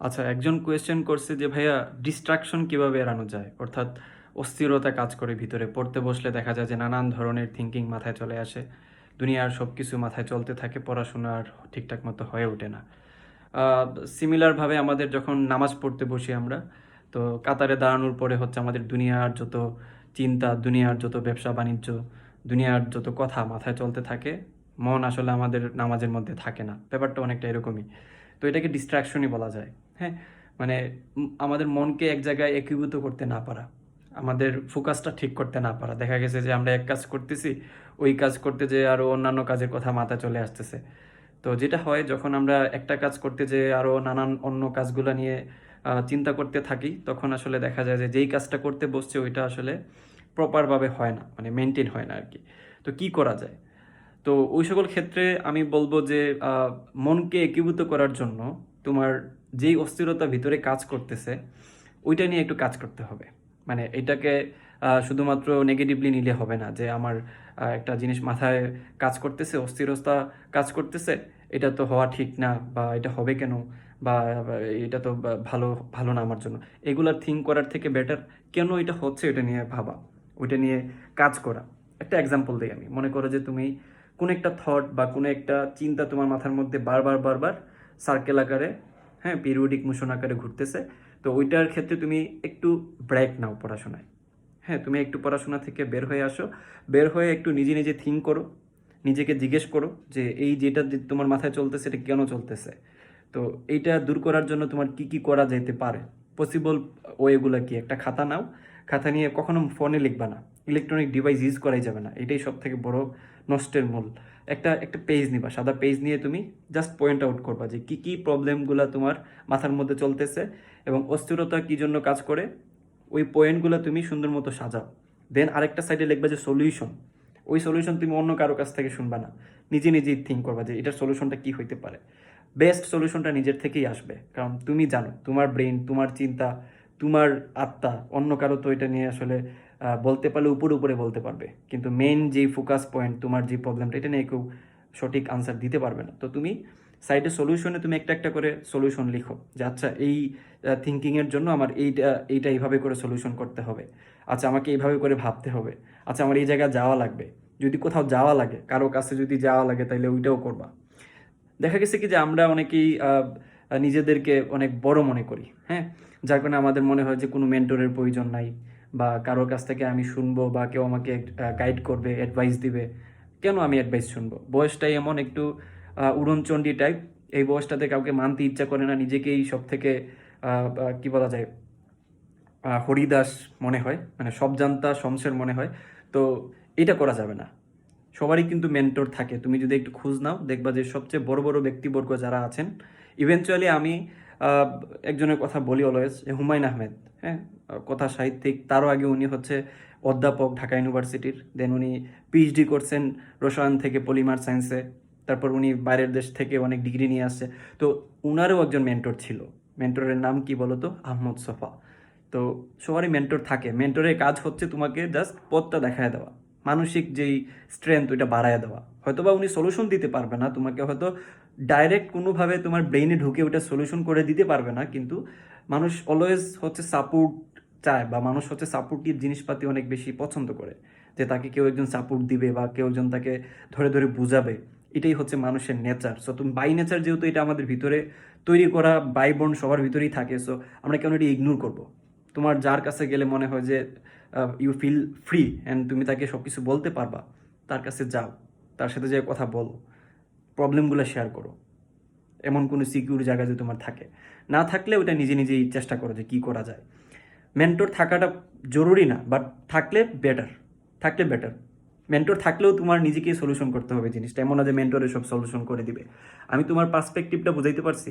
আচ্ছা একজন কোয়েশ্চেন করছে যে, ভাইয়া ডিস্ট্রাকশন কীভাবে এড়ানো যায়? অর্থাৎ অস্থিরতা কাজ করে ভিতরে। পড়তে বসলে দেখা যায় যে, নানান ধরনের থিঙ্কিং মাথায় চলে আসে। দুনিয়ার সব কিছু মাথায় চলতে থাকে, পড়াশোনা আর ঠিকঠাক মতো হয়ে ওঠে না। সিমিলারভাবে আমাদের যখন নামাজ পড়তে বসি আমরা, তো কাতারে দাঁড়ানোর পরে হচ্ছে আমাদের দুনিয়ার যত চিন্তা, দুনিয়ার যত ব্যবসা, বাণিজ্য, দুনিয়ার যত কথা মাথায় চলতে থাকে, মন আসলে আমাদের নামাজের মধ্যে থাকে না। ব্যাপারটা অনেকটা এরকমই। তো এটাকে ডিস্ট্রাকশনই বলা যায়। হ্যাঁ মানে আমাদের মনকে এক জায়গায় একীভূত করতে না পারা, আমাদের ফোকাসটা ঠিক করতে না পারা। দেখা গেছে যে আমরা এক কাজ করতেছি, ওই কাজ করতে যে আরও অন্যান্য কাজের কথা মাথায় চলে আসতেছে। তো যেটা হয়, যখন আমরা একটা কাজ করতে যে আরও নানান অন্য কাজগুলো নিয়ে চিন্তা করতে থাকি, তখন আসলে দেখা যায় যে যেই কাজটা করতে বসছে, ওইটা আসলে প্রপারভাবে হয় না মানে মেনটেন হয় না আর কি তো কি করা যায়? তো ওই সকল ক্ষেত্রে আমি বলব যে মনকে একীভূত করার জন্য তোমার যেই অস্থিরতা ভিতরে কাজ করতেছে, ওইটা নিয়ে একটু কাজ করতে হবে। মানে এটাকে শুধুমাত্র নেগেটিভলি নিলে হবে না যে আমার একটা জিনিস মাথায় কাজ করতেছে, অস্থিরতা কাজ করতেছে, এটা তো হওয়া ঠিক না বা এটা হবে কেন বা এটা তো ভালো ভালো না আমার জন্য। এগুলা থিঙ্ক করার থেকে বেটার কেন এটা হচ্ছে এটা নিয়ে ভাবা, ওইটা নিয়ে কাজ করা। একটা এক্সাম্পল দিই আমি। মনে করো যে তুমি কোনো একটা থট বা কোনো একটা চিন্তা তোমার মাথার মধ্যে বারবার বারবার সার্কেল আকারে হ্যাঁ পিরিয়ডিক মোশন আকারে ঘুরতেছে। তো ওইটার ক্ষেত্রে তুমি একটু ব্রেক নাও পড়াশোনায়। হ্যাঁ তুমি একটু পড়াশোনা থেকে বের হয়ে আসো। বের হয়ে একটু নিজে নিজে থিঙ্ক করো। নিজেকে জিজ্ঞেস করো যে এই যেটা তোমার মাথায় চলতেছে, এটা কেন চলতেছে? তো এইটা দূর করার জন্য তোমার কি কি করা যেতে পারে? পসিবল ওয়েগুলো কি? একটা খাতা নাও। খাতা নিয়ে কখনো ফোনে লিখবা না। ইলেকট্রনিক ডিভাইস ইউজ করাই যাবে না। এটাই সব থেকে বড় নষ্টের মূল। একটা একটা পেজ নিবা, সাদা পেজ নিয়ে তুমি জাস্ট পয়েন্ট আউট করবা যে কি কি প্রবলেমগুলো তোমার মাথার মধ্যে চলতেছে এবং অস্থিরতা কি জন্য কাজ করে, ওই পয়েন্টগুলো তুমি সুন্দর মতো সাজাও। দেন আরেকটা সাইডে লিখবা যে সলিউশন ওই সলিউশন তুমি অন্য কারও কাছ থেকে শুনবা না। নিজে, নিজেই থিঙ্ক করবা যে এটার সলিউশনটা কি হইতে পারে। বেস্ট সলিউশনটা নিজের থেকেই আসবে। কারণ তুমি জানো, তোমার ব্রেন তোমার চিন্তা, তোমার আত্মা, অন্য কারও তো এটা নিয়ে আসলে বলতে পারলে উপরে উপরে বলতে পারবে। কিন্তু মেন যে ফোকাস পয়েন্ট তোমার যে প্রবলেমটা এটা নিয়ে কেউ সঠিক আনসার দিতে পারবে না। তো তুমি সাইডে সলিউশনে তুমি একটা একটা করে সলিউশন লিখো যে আচ্ছা এই থিঙ্কিংয়ের জন্য আমার এইটা এইটা এইভাবে করে সলিউশন করতে হবে। আচ্ছা আমাকে এইভাবে করে ভাবতে হবে। আচ্ছা আমার এই জায়গায় যাওয়া লাগবে। যদি কোথাও যাওয়া লাগে, কারও কাছে যদি যাওয়া লাগে তাহলে ওইটাও করবা। দেখা গেছে কি যে, আমরা অনেকেই নিজেদেরকে অনেক বড় মনে করি হ্যাঁ? যার কারণে আমাদের মনে হয় যে, কোনো মেন্টরের প্রয়োজন নাই। বা কারোর কাছ থেকে আমি শুনব বা কেউ আমাকে গাইড করবে অ্যাডভাইস দিবে, কেন আমি অ্যাডভাইস শুনব? বয়সটাই এমন একটু উড়নচণ্ডী টাইপ এই বয়সটাতে কাউকে মানতে ইচ্ছা করে না, নিজেকেই সব থেকে কি বলা যায় হরিদাস মনে হয় মানে সব জানতা শমশের মনে হয়। তো এটা করা যাবে না। সবারই কিন্তু মেন্টর থাকে। তুমি যদি একটু খোঁজ নাও, দেখবা যে সবচেয়ে বড় বড় ব্যক্তিবর্গ যারা আছেন ইভেনচুয়ালি আমি একজনের কথা বলি অলওয়েজ হুমায়ুন আহমেদ হ্যাঁ? কথা সাহিত্যিক, তারও আগে উনি হচ্ছে অধ্যাপক ঢাকা ইউনিভার্সিটির। দেন উনি পিএইচডি করছেন রসায়ন থেকে পলিমার সায়েন্সে। তারপর উনি বাইরের দেশ থেকে অনেক ডিগ্রি নিয়ে আসছে। তো উনারও একজন মেন্টর ছিল। মেন্টরের নাম কি বলতো? আহমদ সফা। তো সবারই মেন্টর থাকে। মেন্টরের কাজ হচ্ছে তোমাকে জাস্ট পথটা দেখায় দেওয়া। মানসিক যেই স্ট্রেংথ ওইটা বাড়ায় দেওয়া। হয়তো বা উনি সলিউশন দিতে পারবে না। তোমাকে হয়তো ডাইরেক্ট কোনোভাবে তোমার ব্রেইনে ঢুকে ওটা সলিউশন করে দিতে পারবে না। কিন্তু মানুষ অলওয়েজ হচ্ছে সাপোর্ট চায় বা মানুষ হচ্ছে সাপোর্টিভ জিনিসপাতি অনেক বেশি পছন্দ করে, যে তাকে কেউ একজন সাপোর্ট দিবে বা কেউ একজন তাকে ধরে ধরে বুঝাবে, এটাই হচ্ছে মানুষের নেচার সো তুমি বাই নেচার যেহেতু এটা আমাদের ভিতরে তৈরি করা বাই বোন সবার ভিতরেই থাকে সো আমরা কেন এটা ইগনোর করব? তোমার যার কাছে গেলে মনে হয় যে ইউ ফিল ফ্রি অ্যান্ড তুমি তাকে সব কিছু বলতে পারবা, তার কাছে যাও, তার সাথে যে কথা বলো প্রবলেমগুলো শেয়ার করো। এমন কোনো সিকিউর জায়গা যদি তোমার থাকে। না থাকলে ওটা নিজে নিজেই চেষ্টা করো যে কী করা যায়। মেন্টর থাকাটা জরুরি না বাট থাকলে বেটার থাকলে বেটার মেন্টর থাকলেও তোমার নিজেকেই সলিউশন করতে হবে জিনিসটা। এমন না যে মেন্টরে সব সলিউশন করে দিবে। আমি তোমার পার্সপেক্টিভটা বুঝাইতে পারছি।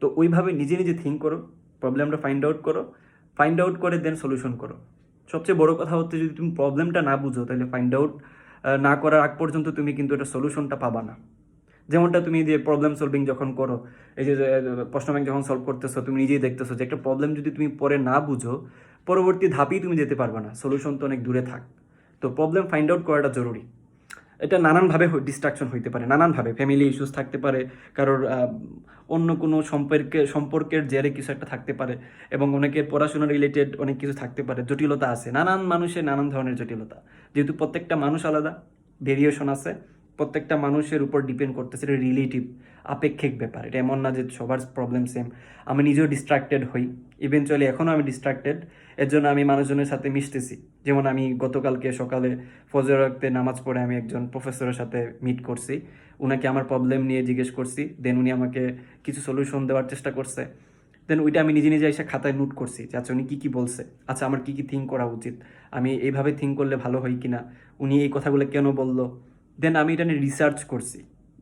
তো ওইভাবে নিজে নিজে থিঙ্ক করো প্রবলেমটা ফাইন্ড আউট করো ফাইন্ড আউট করে দেন সলিউশন করো। সবচেয়ে বড় কথা হচ্ছে যদি তুমি প্রবলেমটা না বুঝো, তাহলে ফাইন্ড আউট না করার আগ পর্যন্ত তুমি কিন্তু এটা সলিউশনটা পাবা না। যেমনটা তুমি যে প্রবলেম সলভিং যখন করো, এই যে প্রশ্ন ব্যাংক যখন সলভ করতেছো, তুমি নিজেই দেখতেছো যে একটা প্রবলেম যদি তুমি পরে না বুঝো, পরবর্তী ধাপেই তুমি যেতে পারবে না। সলিউশন তো অনেক দূরে থাক। তো প্রবলেম ফাইন্ড আউট করাটা জরুরি। এটা নানানভাবে ডিস্ট্রাকশন হইতে পারে, নানানভাবে। ফ্যামিলি ইস্যুস থাকতে পারে, কারোর অন্য কোনো সম্পর্কে, সম্পর্কের জেরে কিছু একটা থাকতে পারে, এবং অনেকের পড়াশোনা রিলেটেড অনেক কিছু থাকতে পারে, জটিলতা আছে। নানান মানুষের নানান ধরনের জটিলতা। যেহেতু প্রত্যেকটা মানুষ আলাদা ভেরিয়েশন আছে। প্রত্যেকটা মানুষের উপর ডিপেন্ড করতেছে, এটা রিলেটিভ আপেক্ষিক ব্যাপার। এটা এমন না যে সবার প্রবলেম সেম আমি নিজেও ডিস্ট্রাক্টেড হই। ইভেনচুয়ালি এখনও আমি ডিস্ট্রাক্টেড এর জন্য আমি মানুষজনের সাথে মিশতেছি। যেমন আমি গতকালকে সকালে ফজর রাখতে নামাজ পড়ে আমি একজন প্রফেসরের সাথে মিট করছি। উনাকে আমার প্রবলেম নিয়ে জিজ্ঞেস করছি। দেন উনি আমাকে কিছু সলিউশন দেওয়ার চেষ্টা করছে। দেন ওইটা আমি নিজে নিজে এসে খাতায় নোট করছি যে আচ্ছা উনি কী কী বলছে? আচ্ছা আমার কী কী থিঙ্ক করা উচিত? আমি এইভাবে থিঙ্ক করলে ভালো হয় কিনা? উনি এই কথাগুলো কেন বলল? দেন আমি এটা নিয়ে রিসার্চ করছি।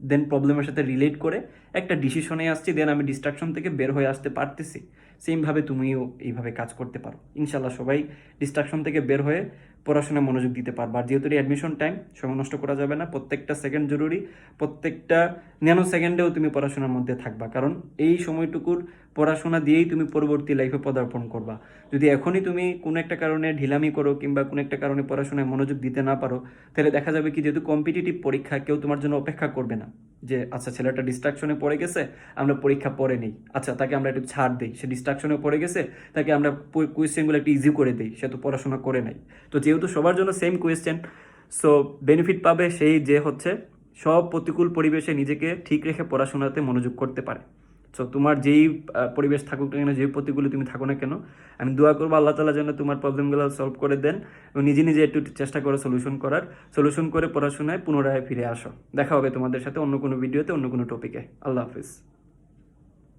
দেন প্রবলেমের সাথে রিলেট করে একটা ডিসিশনে আসছি দেন আমি ডিস্ট্রাকশন থেকে বের হয়ে আসতে পারতেছি। সেমভাবে তুমিও এইভাবে কাজ করতে পারো। ইনশাল্লাহ সবাই ডিস্ট্রাকশন থেকে বের হয়ে পড়াশোনায় মনোযোগ দিতে পারবা। আর যেহেতু অ্যাডমিশন টাইম সময় নষ্ট করা যাবে না। প্রত্যেকটা সেকেন্ড জরুরি। প্রত্যেকটা ন্যানো সেকেন্ডেও তুমি পড়াশোনার মধ্যে থাকবা। কারণ এই সময়টুকুর পড়াশোনা দিয়েই তুমি পরবর্তী লাইফে পদার্পণ করবা। যদি এখনই তুমি কোনো একটা কারণে ঢিলামি করো কিংবা কোনো একটা কারণে পড়াশোনায় মনোযোগ দিতে না পারো, তাহলে দেখা যাবে কি যেহেতু কম্পিটিটিভ পরীক্ষা, কেউ তোমার জন্য অপেক্ষা করবে না। যে আচ্ছা ছেলেটা ডিস্ট্রাকশনে পড়ে গেছে, আমরা পরীক্ষা পড়ে নেই। আচ্ছা তাকে আমরা একটু ছাড় দিই। সে ডিস্ট্রাকশনে পড়ে গেছে, তাকে আমরা কোয়েশ্চেনগুলো একটু ইজি করে দিই। সে তো পড়াশোনা করে নাই। তো যেহেতু সবার জন্য সেম কোয়েশ্চেন সো বেনিফিট পাবে সেই যে হচ্ছে সব প্রতিকূল পরিবেশে নিজেকে ঠিক রেখে পড়াশোনাতে মনোযোগ করতে পারে। সো তোমার যেই পরিবেশ থাকুক না কেন, যেই প্রতিকূলে তুমি থাকো না কেন, আমি দোয়া করব আল্লাহ তালা যেন তোমার প্রবলেমগুলো সলভ করে দেন এবং নিজে নিজে একটু চেষ্টা করো সলিউশন করার। সলিউশন করে পড়াশোনায় পুনরায় ফিরে আসো। দেখা হবে তোমাদের সাথে অন্য কোনো ভিডিওতে অন্য কোনো টপিকে আল্লাহ হাফিজ।